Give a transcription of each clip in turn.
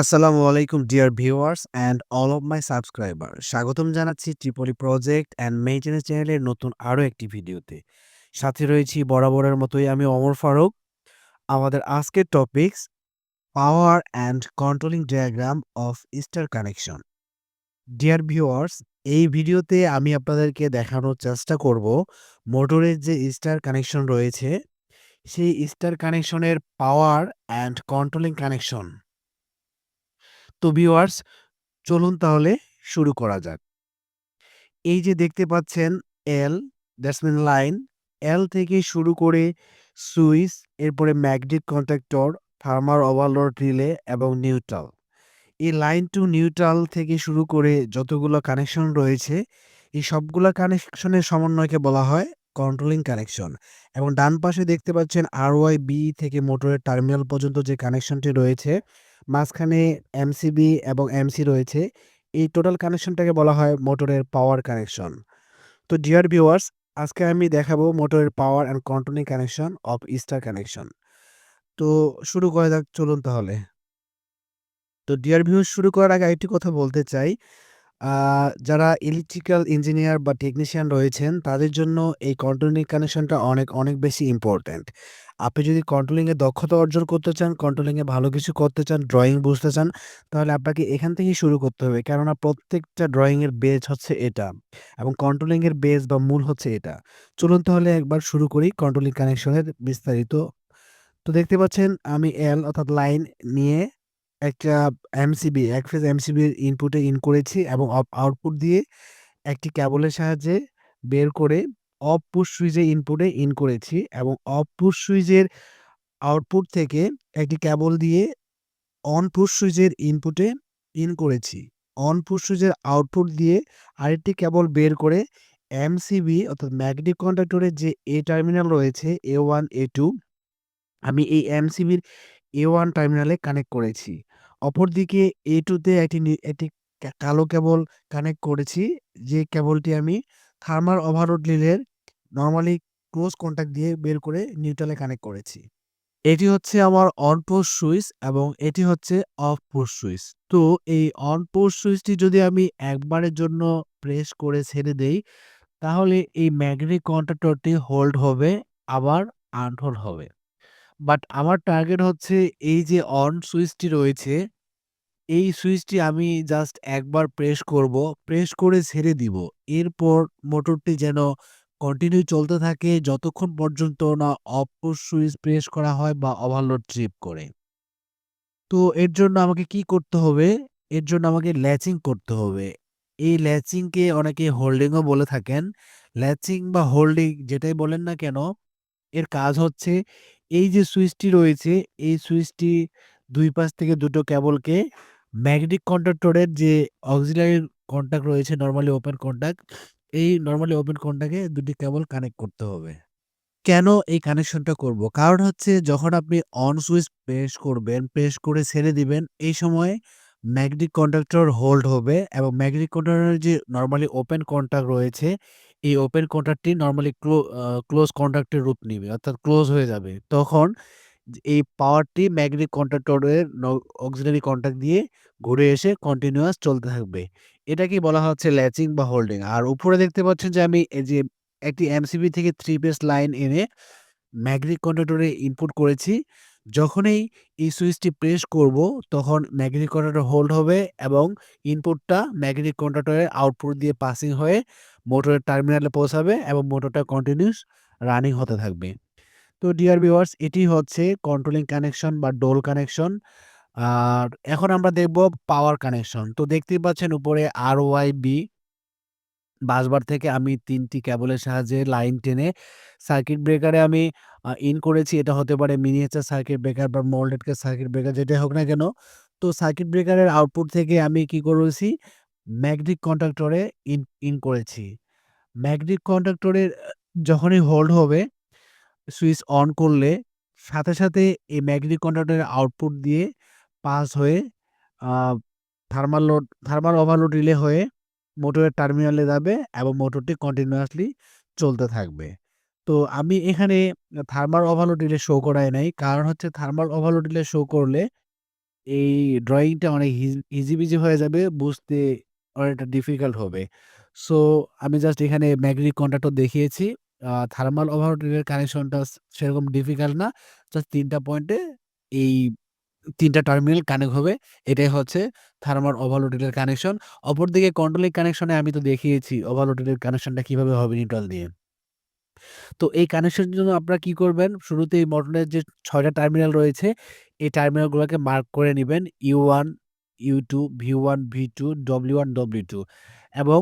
আসসালামু আলাইকুম, dear viewers and all of my subscriber. স্বাগতম জানাচ্ছি ট্রিপলি প্রজেক্ট অ্যান্ড মেইনটেনেন্স চ্যানেলের নতুন আরও একটি ভিডিওতে। সাথে রয়েছি বরাবরের মতোই আমি অমর ফারুক। আমাদের আজকের topics power and controlling diagram of star connection dear viewers এই ভিডিওতে আমি আপনাদেরকে দেখানোর চেষ্টা করব মোটরের যে স্টার কানেকশন রয়েছে, সেই স্টার কানেকশনের পাওয়ার অ্যান্ড কন্ট্রোলিং কানেকশন তো ভিউয়ার্স চলুন তাহলে শুরু করা যাক। এই যে দেখতে পাচ্ছেন এল দ্যাটস মিন লাইন এল থেকে শুরু করে সুইচ এরপরে magnetic contractor thermal overload relay এবং নিউট্রাল এই লাইন টু নিউট্রাল থেকে শুরু করে যতগুলো কানেকশন রয়েছে, এই সবগুলো কানেকশনের সমন্বয়কে বলা হয় কন্ট্রোলিং কানেকশন এবং ডান পাশে দেখতে পাচ্ছেন আর ওয়াই বি থেকে মোটরের টার্মিনাল পর্যন্ত যে কানেকশনটি রয়েছে, মাঝখানে এমসিবি এবং এমসি রয়েছে, এই টোটাল কানেকশনটাকে বলা হয় মোটরের পাওয়ার কানেকশন তো ডিয়ার ভিউয়ার্স আজকে আমি দেখাবো মোটরের power and controlling connection of star connection তো শুরু করা যাক, চলুন তাহলে। তো ডিয়ার ভিউয়ার্স শুরু করার আগে একটি কথা বলতে চাই। যারা ইলেকট্রিক্যাল ইঞ্জিনিয়ার বা টেকনিশিয়ান রয়েছেন, তাদের জন্য এই কন্ট্রোলিং কানেকশনটা অনেক অনেক বেশি ইম্পর্ট্যান্ট আপনি যদি কন্ট্রোলিংয়ে দক্ষতা অর্জন করতে চান কন্ট্রোলিংয়ে ভালো কিছু করতে চান ড্রয়িং বুঝতে চান, তাহলে আপনাকে এখান থেকেই শুরু করতে হবে। কেননা প্রত্যেকটা ড্রয়িংয়ের বেজ হচ্ছে এটা এবং কন্ট্রোলিংয়ের বেজ বা মূল হচ্ছে এটা। চলুন তাহলে একবার শুরু করি কন্ট্রোলিং কানেকশনের বিস্তারিত। তো দেখতে পাচ্ছেন, আমি এল অর্থাৎ লাইন নিয়ে একটা এমসিবি এক ফেজ এমসিবির ইনপুটে ইন করেছি এবং অফ আউটপুট দিয়ে একটি ক্যাবলের সাহায্যে বের করে অফ পুশ সুইচে ইনপুটে ইন করেছি এবং অফ পুশ সুইচের আউটপুট থেকে একটি ক্যাবল দিয়ে অন পুশ সুইচের ইনপুটে ইন করেছি। অন পুশ সুইচের আউটপুট দিয়ে আরেকটি ক্যাবল বের করে এমসিবি অর্থাৎ ম্যাগনেটিক কন্ডাক্টরের যে এ টার্মিনাল রয়েছে এ ওয়ান এ টু আমি এই এমসিবির এ ওয়ান টার্মিনালে কানেক্ট করেছি। অপরদিকে এ টুতে একটি একটি কালো কেবল কানেক্ট করেছি, যে কেবলটি আমি থার্মাল ওভারলোড রিলের নর্মালি ক্লোজ কন্টাক্ট দিয়ে বের করে নিউট্রালে কানেক্ট করেছি। এটি হচ্ছে আমার অন পোস্ট সুইচ এবং এটি হচ্ছে অফ পোস্ট সুইচ তো এই অন পোস্ট সুইচটি যদি আমি একবারের জন্য প্রেস করে ছেড়ে দেই, তাহলে এই ম্যাগনেটিক কন্ট্রাক্টরটি হোল্ড হবে, আবার আনহোল্ড হবে। বাট আমার টার্গেট হচ্ছে এই যে অন সুইচটি রয়েছে, এই সুইচটি আমি জাস্ট একবার প্রেস করব, প্রেস করে ছেড়ে দিব। এরপর মোটরটি যেন কন্টিনিউ চলতে থাকে যতক্ষণ পর্যন্ত না অফ সুইচ প্রেস করা হয় বা ওভারলোড ট্রিপ করে। তো এর জন্য আমাকে কি করতে হবে? এর জন্য আমাকে ল্যাচিং করতে হবে। এই ল্যাচিংকে অনেকে হোল্ডিংও বলে থাকেন। ল্যাচিং বা হোল্ডিং যেটাই বলেন না কেন, এর কাজ হচ্ছে এই যে সুইচটি রয়েছে, এই সুইচটি দুই পাশ থেকে দুটো কেবলকে ম্যাগনেটিক কন্ডাক্টরের যে অক্সিলারি কন্টাক্ট রয়েছে, নর্মালি ওপেন কন্টাক্ট এই নর্মালি ওপেন কন্টাক্টে দুটি কেবল কানেক্ট করতে হবে। কেন এই কানেকশনটা করব? কারণ হচ্ছে যখন আপনি অন সুইচ প্রেস করবেন, প্রেস করে ছেড়ে দিবেন, এই সময় ম্যাগনেটিক কন্ডাক্টর হোল্ড হবে এবং ম্যাগনেটিক কন্ডাক্টরের যে নর্মালি ওপেন কন্টাক্ট রয়েছে এই ওপেন কন্টাক্টটি নরমালি ক্লোজ কন্ট্রাক্টের রূপ নিবে, অর্থাৎ ক্লোজ হয়ে যাবে। তখন এই পাওয়ারটি ম্যাগনেটিক কন্ট্রাক্টরের অক্সিলারি কন্ট্রাক্ট দিয়ে ঘুরে এসে কন্টিনিউয়াস চলতে থাকবে। এটাকেই বলা হচ্ছে ল্যাচিং বা হোল্ডিং আর উপরে দেখতে পাচ্ছেন যে, আমি এই যে, একটি এমসিবি থেকে থ্রি পেস লাইন এনে ম্যাগনেটিক কন্ট্রাক্টরে ইনপুট করেছি। যখনই এই সুইচটি প্রেস করব, তখন ম্যাগনেটিক কন্ট্রাক্টর হোল্ড হবে এবং ইনপুটটা ম্যাগনেটিক কন্ট্রাক্টরের আউটপুট দিয়ে পাসিং হয়ে মোটরের টার্মিনালে পৌঁছাবে এবং মোটরটা কন্টিনিউস রানিং হতে থাকবে। তো ডিয়ার ভিউয়ার্স এটি হচ্ছে কন্ট্রোলিং কানেকশন বা ডোল কানেকশন আর এখন আমরা দেখব পাওয়ার কানেকশন তো দেখতেই পাচ্ছেন উপরে আর ওয়াই বি বাসবার থেকে আমি তিনটি ক্যাবলের সাহায্যে লাইন টেনে সার্কিট ব্রেকারে আমি ইন করেছি। এটা হতে পারে মিনিয়েচার সার্কিট ব্রেকার বা মোল্ডেড সার্কিট ব্রেকার যেটাই হোক না কেন। তো সার্কিট ব্রেকারের আউটপুট থেকে আমি কি করেছি? ম্যাগনেটিক কন্ট্রাক্টরে ইন ইন করেছি ম্যাগনেটিক কন্ট্রাক্টরের যখনই হোল্ড হবে, সুইচ অন করলে সাথে সাথে এই ম্যাগনেটিক কন্ডাক্টরের আউটপুট দিয়ে পাস হয়ে thermal load, thermal overload relay হয়ে মোটরের টার্মিনালে যাবে এবং মোটরটি কন্টিনিউয়াসলি চলতে থাকবে তো আমি এখানে থার্মাল ওভারলোড রিলে শো করাই নাই কারণ হচ্ছে থার্মাল ওভারলোড রিলে শো করলে এই ড্রয়িংটা অনেক ইজ ইজি-বিজি হয়ে যাবে। বুঝতে অনেকটা ডিফিকাল্ট হবে। সো আমি জাস্ট এখানে ম্যাগনেটিক কন্ট্যাক্টর দেখিয়েছি। থার্মাল ওভারলোড রিলের কানেকশনটা সেরকম ডিফিকাল্ট না। জাস্ট ৩ টা পয়েন্টে এই ৩ টা টার্মিনাল কানেক্ট হবে। এটাই হচ্ছে থার্মাল ওভারলোড রিলের কানেকশন। অপরদিকে কন্ট্রোলিং কানেকশনে আমি তো দেখিয়েছি ওভারলোড রিলের কানেকশনটা কীভাবে হবে নিউট্রাল দিয়ে। তো এই কানেকশনের জন্য আপনারা কি করবেন? শুরুতেই মোটরের যে ৬ টা টার্মিনাল রয়েছে, এই টার্মিনালগুলোকে মার্ক করে নিবেন U1, U2, V1, V2, W1, W2 এবং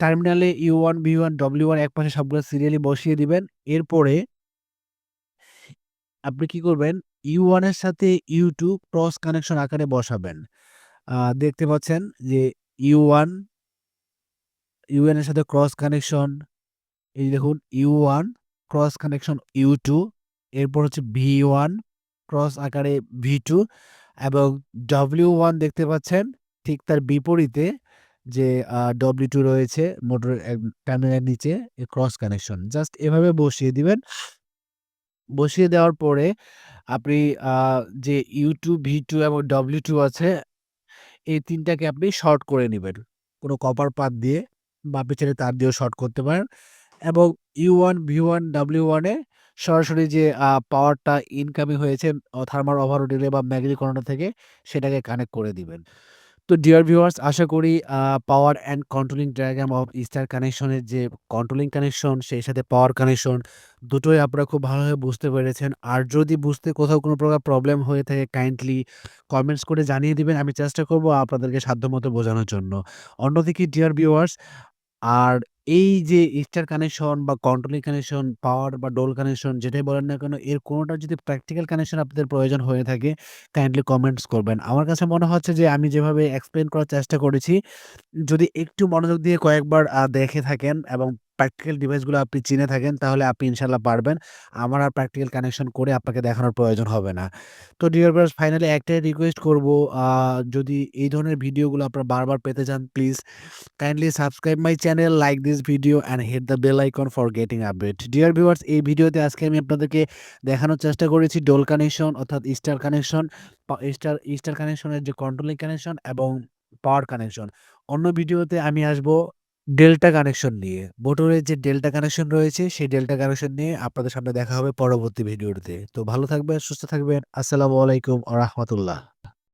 টার্মিনালে U1, V1, W1 একপাশে সবগুলো সিরিয়ালি বসিয়ে দিবেন। এরপরে আপনি কি করবেন? ইউ ওয়ানের সাথে U2 ক্রস কানেকশন আকারে বসাবেন। দেখতে পাচ্ছেন যে ইউ ওয়ান ইউ এর সাথে ক্রস কানেকশন, এই দেখুন U1 ক্রস কানেকশন U2 এরপর হচ্ছে ভি ওয়ান ক্রস আকারে V2 এবং ডব্লিউ ওয়ান দেখতে পাচ্ছেন ঠিক তার বিপরীতে যে ডব্লিউ টু রয়েছে মোটরের এক টার্মিনালের নিচে ক্রস কানেকশন। জাস্ট এভাবে বসিয়ে দিবেন। বসিয়ে দেওয়ার পরে আপনি যে U2, V2 এবং ডব্লিউ টু আছে, এই তিনটাকে আপনি শর্ট করে নেবেন কোনো কপার পাত দিয়ে বা চাইলে তার দিয়েও শর্ট করতে পারেন এবং U1, V1, W1 এ সরাসরি যে পাওয়ারটা ইনকামিং হয়েছে অ থার্মাল ওভারলোড রিলে বা ম্যাগনেটিক কন্ট্রোলার থেকে, সেটাকে কানেক্ট করে দিবেন। তো ডিয়ার ভিউয়ার্স আশা করি power and controlling diagram of star কানেকশনের যে কন্ট্রোলিং কানেকশন সেই সাথে পাওয়ার কানেকশন দুটোই আপনারা খুব ভালোভাবে বুঝতে পেরেছেন। আর যদি বুঝতে কোথাও কোনো প্রকার প্রবলেম হয়ে থাকে কাইন্ডলি কমেন্টস করে জানিয়ে দিবেন। আমি চেষ্টা করব আপনাদেরকে সাধ্যমত বোঝানোর জন্য। অন্যদিকে ডিয়ার ভিউয়ার্স আর এই যে স্টার কানেকশন বা কন্ট্রোলিং কানেকশন, পাওয়ার বা ডোল কানেকশন যেটাই বলেন না কেন এর কোনোটা যদি প্র্যাকটিক্যাল কানেকশন আপনাদের প্রয়োজন হয়ে থাকে কাইন্ডলি কমেন্টস করবেন। আমার কাছে মনে হচ্ছে যে আমি যেভাবে এক্সপ্লেন করার চেষ্টা করেছি, যদি একটু মনোযোগ দিয়ে কয়েকবার দেখে থাকেন এবং প্র্যাকটিক্যাল ডিভাইসগুলো আপনি চিনে থাকেন তাহলে আপনি ইনশাল্লাহ পারবেন। আমার আর প্র্যাকটিক্যাল কানেকশন করে আপনাকে দেখানোর প্রয়োজন হবে না। তো ডিয়ার ভিউয়ার্স ফাইনালি একটাই রিকোয়েস্ট করব যদি এই ধরনের ভিডিওগুলো আপনারা বারবার পেতে চান please kindly subscribe my channel, like this video and hit the bell icon for getting update. Dear viewers এই ভিডিওতে আজকে আমি আপনাদেরকে দেখানোর চেষ্টা করেছি ডোল কানেকশন অর্থাৎ স্টার কানেকশন, স্টার স্টার কানেকশনের যে কন্ট্রোলিং কানেকশন এবং পাওয়ার কানেকশন। অন্য ভিডিওতে আমি আসব ডেল্টা কানেকশন নিয়ে। মোটরের যে ডেল্টা কানেকশন রয়েছে সেই ডেল্টা কানেকশন নিয়ে আপনাদের সামনে দেখা হবে পরবর্তী ভিডিওতে। তো ভালো থাকবেন, সুস্থ থাকবেন। আসসালামু আলাইকুম আ রাহমাতুল্লাহ।